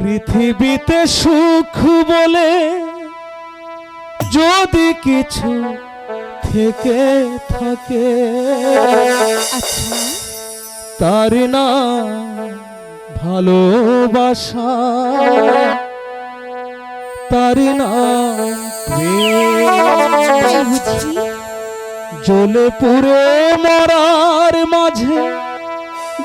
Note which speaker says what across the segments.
Speaker 1: পৃথিবীতে সুখ বলে যদি কিছু থেকে থাকে।
Speaker 2: আচ্ছা।
Speaker 1: তার না ভালোবাসা তার
Speaker 2: না বুঝি
Speaker 1: জ্বলে পুড়ে মরার মাঝে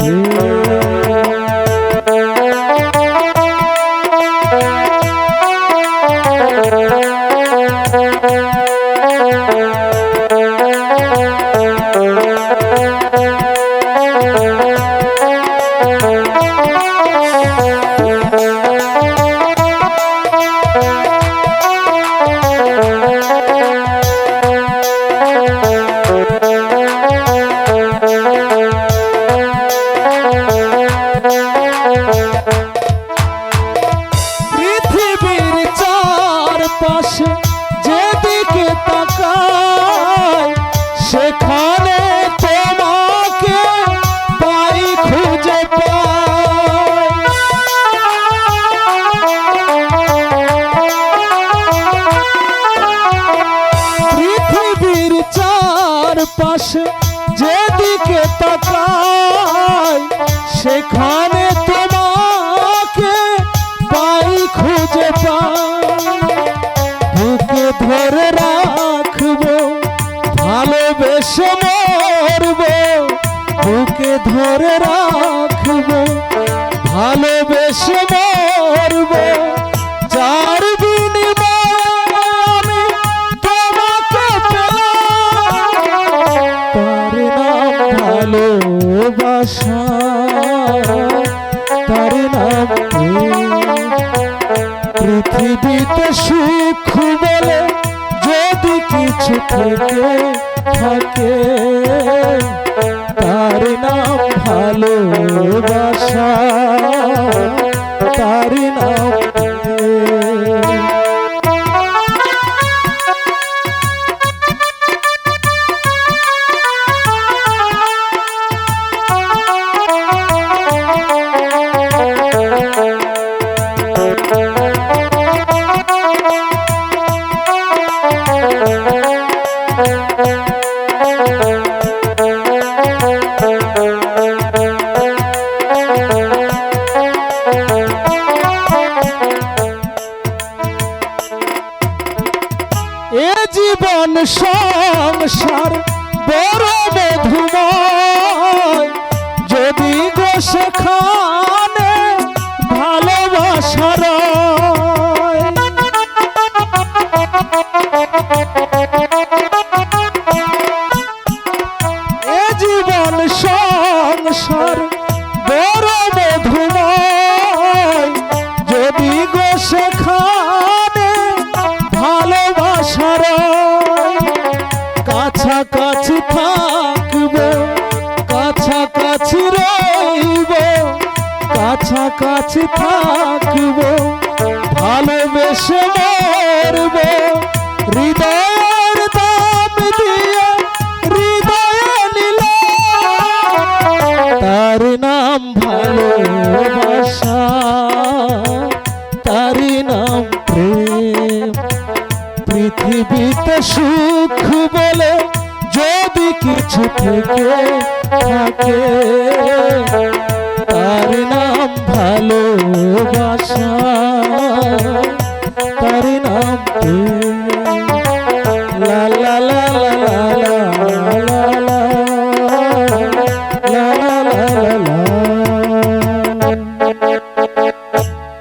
Speaker 1: নাম প্রেম চারপাশে যেদিকে তাকায় সেখানে তোমাকে পাই খুঁজে পৃথিবীর চারপাশে যেদিকে ভালোবেসে মরবো বুকে ধরে রাখব, ভালোবেসে মরবো যার বিনিময়ে তার নাম ভালোবাসা, তার নাম। পৃথিবীতে সুখ বলে যদি কিছু থেকে থাকে। তার নাম ভালোবাসা তার নাম সংসার বড় মধুময়। যদি গো সেখানে ভালোবাসার জীবন সংসার বড় মধুময়। যদি গো সেখানে ভালোবাসার কাছাকাছি থাকব কাছাকাছি রইব কাছাকাছি থাকব, ভালোবেসে মরব। হৃদয়ের দাম দিয়ে হৃদয়ে নিল তার নাম পৃথিবীতে সুখ বলে যদি কিছু থেকে থাকে, তার নাম ভালোবাসা, তার নাম লা লা লা লা।